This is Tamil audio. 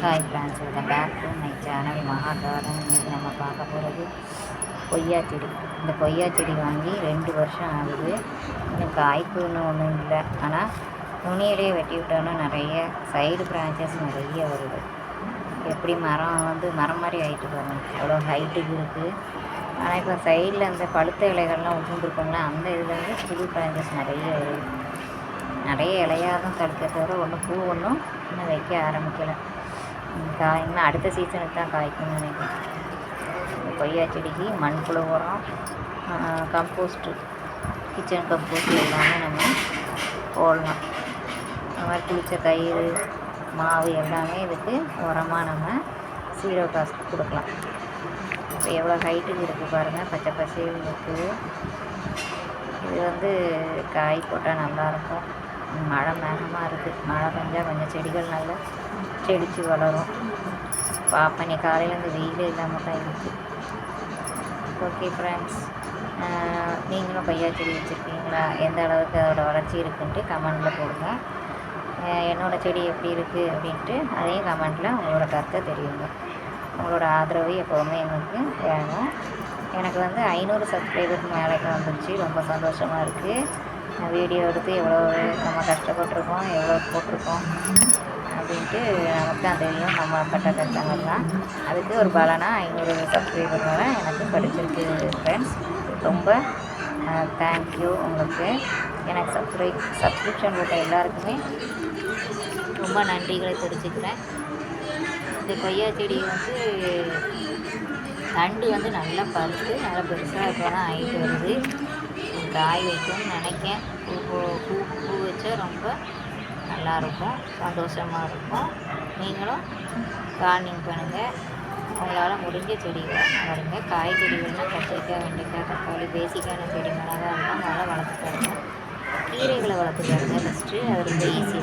Hi friends welcome back to my channel Maha garden இன்றைக்கி நம்ம பார்க்க போகிறது கொய்யா செடி. இந்த கொய்யா செடி வாங்கி ரெண்டு வருஷம் ஆகுது. இன்னும் காய்ப்புன்னு ஒன்றும் இல்லை. ஆனால் நுனியிலே வெட்டி விட்டோன்னா நிறைய சைடு பிரான்ச்சஸ் நிறைய வருது. எப்படி மரம் வந்து மரம் மாதிரி ஆகிட்டு பாருங்க அவ்வளோ ஹைட்டுக்கு இருக்குது ஆனால் இப்போ சைடில் அந்த பழுத்த இலைகள்லாம் உட்காந்துருக்கோங்களா அந்த இதுலேருந்து புது பிரான்ச்சஸ் நிறைய வருது. நிறைய இலையாக தான் தடுக்க தவிர ஒன்றும் பூ ஒன்றும் இன்னும் வைக்க ஆரம்பிக்கலை. காய் அடுத்த சீசனுக்கு தான் காய்க்கும்னு நினைக்கிறேன். கொய்யா செடிக்கு மண்புழு உரம் கம்போஸ்ட்டு கிச்சன் கம்போஸ்ட் எல்லாமே நம்ம போடலாம். அது மாதிரி புளிச்ச கயிறு மாவு எல்லாமே இதுக்கு உரமாக நம்ம சீரோ காசுக்கு கொடுக்கலாம். இப்போ எவ்வளோ ஹைட்டுக்கு இருக்குது பாருங்கள் பச்சை பசேல் இருக்குது இது வந்து காய் போட்டால் நல்லாயிருக்கும் மழை மேகமாக இருக்குது மழை பெஞ்சால் கொஞ்சம் செடிகள் நல்லா செடிச்சு வளரும். பாப்பா நீ காலையில் வெயில் இல்லாமல் தான் இருக்குது ஓகே ஃப்ரெண்ட்ஸ் நீங்களும் கொய்யா செடி வச்சுருக்கீங்களா? எந்த அளவுக்கு அதோடய வளர்ச்சி இருக்குன்ட்டு கமெண்டில் போடுங்க. என்னோடய செடி எப்படி இருக்குது அப்படின்ட்டு அதையும் கமெண்ட்டில் உங்களோட கருத்தை தெரியுங்க உங்களோட ஆதரவு எப்போவுமே எங்களுக்கு வேணும். எனக்கு வந்து ஐநூறு சப்ஸ்கிரைபருக்கு மேலே வந்துருச்சு. ரொம்ப சந்தோஷமாக இருக்குது வீடியோ எடுத்து எவ்வளோ நம்ம கஷ்டப்பட்டிருக்கோம் எவ்வளோ போட்டிருக்கோம் அப்படின்ட்டு நமக்கு தான் தெரியும். நம்ம பட்ட கஷ்டங்கள்லாம் அதுக்கு ஒரு பலனாக ஐநூறு சப்ஸ்கிரைபர் மேலே எனக்கு படிச்சிருக்கு ஃப்ரெண்ட்ஸ் ரொம்ப தேங்க்யூ உங்களுக்கு. எனக்கு சப்ஸ்கிரை சப்ஸ்கிரிப்ஷன் போட்ட எல்லாருக்குமே ரொம்ப நன்றிகளை தெரிஞ்சுக்கிறேன் இந்த கொய்யா செடி வந்து தண்டு வந்து நல்லா பழுத்து நல்லா பெருசாக இப்போ தான் ஆகிட்டு வருது. காய் வைக்கும்னு நினைக்கேன். பூ பூ பூ பூ வச்சா ரொம்ப நல்லாயிருக்கும் சந்தோஷமாக இருக்கும். நீங்களும் கார்னிங் பண்ணுங்கள் உங்களால் முடிஞ்ச செடிகளை வளருங்க. காய்கறிகள்னால் கத்திரிக்காய் வெண்டைக்காய் தக்காளி பேசிக்கான செடி மிளகா இருந்தால் நல்லா வளர்த்து பாருங்கள் கீரைகளை வளர்த்து பாருங்கள் ஃபஸ்ட்டு அது ரொம்ப ஈஸி